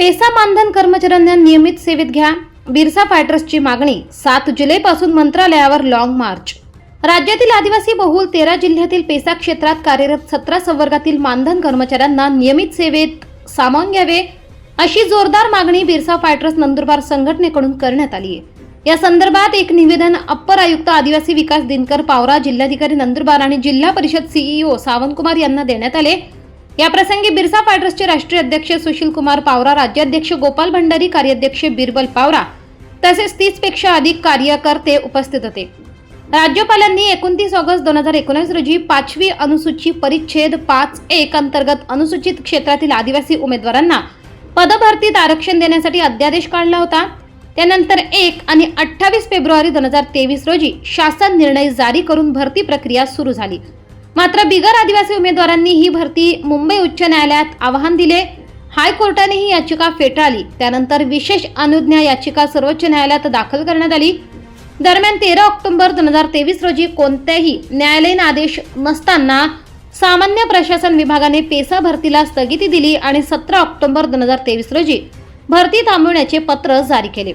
PESA मानधन कर्मचाऱ्यांना नियमित सेवेत घ्या. बिरसा फायटर्सची मागणी सात जुलैपासून मंत्रालयावर लाँग मार्च राज्यातील आदिवासी बहुल तेरा जिल्ह्यातील पेसा क्षेत्रात कार्यरत सतरा संवर्गातील मानधन कर्मचाऱ्यांना नियमित सेवेत सामावून घ्यावे अशी जोरदार मागणी बिरसा फायटर्स नंदुरबार संघटनेकडून करण्यात आली आहे. या संदर्भात एक निवेदन अप्पर आयुक्त आदिवासी विकास दिनकर पावरा जिल्हाधिकारी नंदुरबार आणि जिल्हा परिषद सीईओ सावंतकुमार यांना देण्यात आले. याप्रसंगी बिरसा फायटर्सचे राष्ट्रीय अध्यक्ष सुशील कुमार पावरा राज्याध्यक्ष गोपाल भंडारी कार्याध्यक्ष बिरबल पावरा तसेच तीसपेक्षा अधिक कार्यकर्ते उपस्थित होते. राज्यपालांनी एकोणतीस ऑगस्ट दोन हजार एकोणीस रोजी पाचवी अनुसूची परिच्छेद पाच एक अंतर्गत अनुसूचित क्षेत्रातील आदिवासी उमेदवारांना पदभरतीत आरक्षण देण्यासाठी अध्यादेश काढला होता. त्यानंतर एक आणि अठ्ठावीस फेब्रुवारी दोन हजार तेवीस रोजी शासन निर्णय जारी करून भरती प्रक्रिया सुरू झाली. मात्र बिगर आदिवासी उमेदवारांनी ही भरती मुंबई उच्च न्यायालयात आव्हान दिले. हायकोर्टाने ही याचिका फेटाळली. त्यानंतर विशेष अनुज्ञा याचिका सर्वोच्च न्यायालयात दाखल करण्यात आली. दरम्यान तेरा ऑक्टोबर दोन हजार तेवीस रोजी कोणत्याही न्यायालयीन आदेश नसताना सामान्य प्रशासन विभागाने पेसा भरतीला स्थगिती दिली आणि सतरा ऑक्टोबर दोन हजार तेवीस रोजी भरती थांबवण्याचे पत्र जारी केले.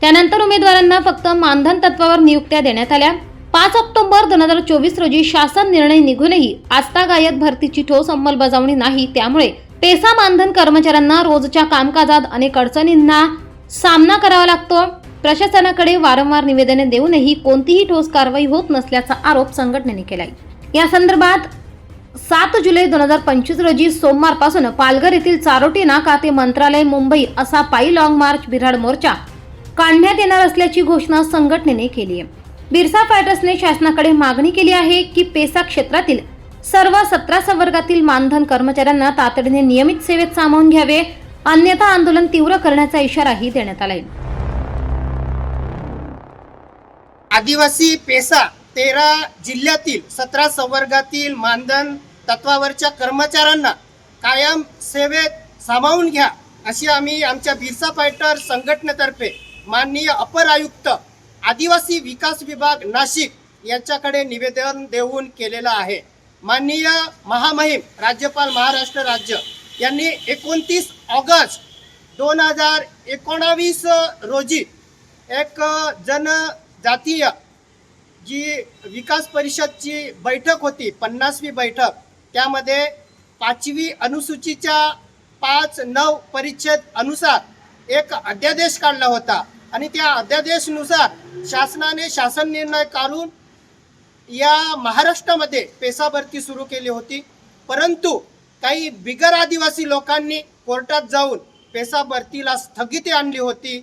त्यानंतर उमेदवारांना फक्त मानधन तत्वावर नियुक्त्या देण्यात आल्या. पाच ऑक्टोबर दोन हजार चोवीस रोजी शासन निर्णय निघूनही आस्थागायत भरतीची ठोस अंमलबजावणी नाही त्यामुळे पेसा मानधन कर्मचाऱ्यांना रोजच्या कामकाजात अनेक अडचणींना सामना करावा लागतो. प्रशासनाकडे वारंवार निवेदने देऊनही कोणतीही ठोस कारवाई होत नसल्याचा आरोप संघटनेने केलाय. या संदर्भात सात जुलै दोन हजार पंचवीस रोजी सोमवारपासून पालघर येथील चारोटी नाका ते मंत्रालय मुंबई असा पायी लॉंग मार्च बिराड मोर्चा काढण्यात येणार असल्याची घोषणा संघटनेने केली आहे बिरसा फायटर्सने शासनाकडे मागणी केली आहे की पेसा क्षेत्रातील सर्व सतरा संवर्गातील मानधन कर्मचाऱ्यांना तातडीने नियमित सेवेत सामावून घ्यावे अन्यथा आंदोलन तीव्र करण्याचा इशाराही देण्यात आलाय. आदिवासी पेसा तेरा जिल्ह्यातील सतरा संवर्गातील मानधन तत्वावरच्या कर्मचाऱ्यांना कायम सेवेत सामावून घ्या अशी आम्ही आमच्या बिरसा फायटर संघटनेतर्फे माननीय अपर आयुक्त आदिवासी विकास विभाग नाशिक यांच्याकडे निवेदन देऊन केलेलं आहे. माननीय महामहिम राज्यपाल महाराष्ट्र राज्य यांनी एकोणतीस ऑगस्ट दोन हजार एकोणावीस रोजी एक जनजातीय जी विकास परिषदची बैठक होती पन्नासवी बैठक त्यामध्ये पाचवी अनुसूचीच्या पाच नऊ परिच्छेद अनुसार एक अध्यादेश काढला होता. आणि त्या अध्यादेशनुसार शासनाने शासन निर्णय काढून या महाराष्ट्रामध्ये पेसा भरती सुरू केली होती. परंतु काही बिगर आदिवासी लोकांनी कोर्टात जाऊन पेसा भरतीला स्थगिती आणली होती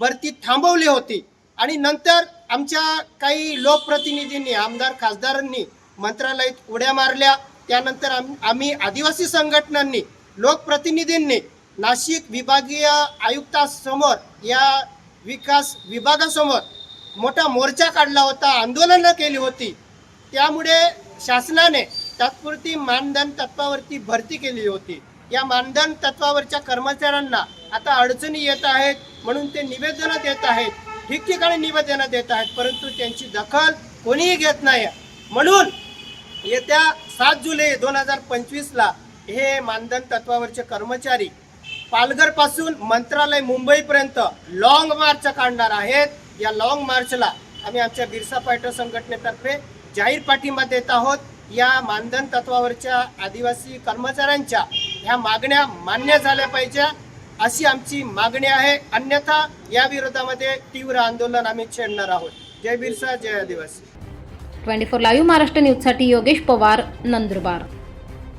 भरती थांबवली होती. आणि नंतर आमच्या काही लोकप्रतिनिधींनी आमदार खासदारांनी मंत्रालयात उड्या मारल्या. त्यानंतर आम आम्ही आदिवासी संघटनांनी लोकप्रतिनिधींनी नाशिक विभागीय आयुक्तासमोर या विकास विभागासमोर मोठा मोर्चा काढला होता आंदोलनं केली होती. त्यामुळे शासनाने तात्पुरती मानधन तत्वावरती भरती केली होती. या मानधन तत्वावरच्या कर्मचाऱ्यांना आता अडचणी येत आहेत म्हणून ते निवेदनं देत आहेत. ठिकठिकाणी निवेदनं देत आहेत परंतु त्यांची दखल कोणीही घेत नाही. म्हणून येत्या सात जुलै दोन हजार पंचवीसला हे मानधन तत्वावरचे कर्मचारी पालघरपासून मंत्रालय मुंबईपर्यंत लॉंग मार्च काढणार आहेत. या लॉंग मार्चला आम्ही आमच्या बिरसा फायटर संघटनेतर्फे जाहीर पाठिंबा देत आहोत. या मानधन तत्वावरच्या आदिवासी कर्मचाऱ्यांच्या ह्या मागण्या मान्य झाल्या पाहिजे अशी आमची मागणी आहे. अन्यथा या विरोधामध्ये तीव्र आंदोलन आम्ही छेडणार आहोत. जय बिरसा जय आदिवासी. ट्वेंटी फोर लाईव्ह महाराष्ट्र न्यूजसाठी योगेश पवार नंदुरबार.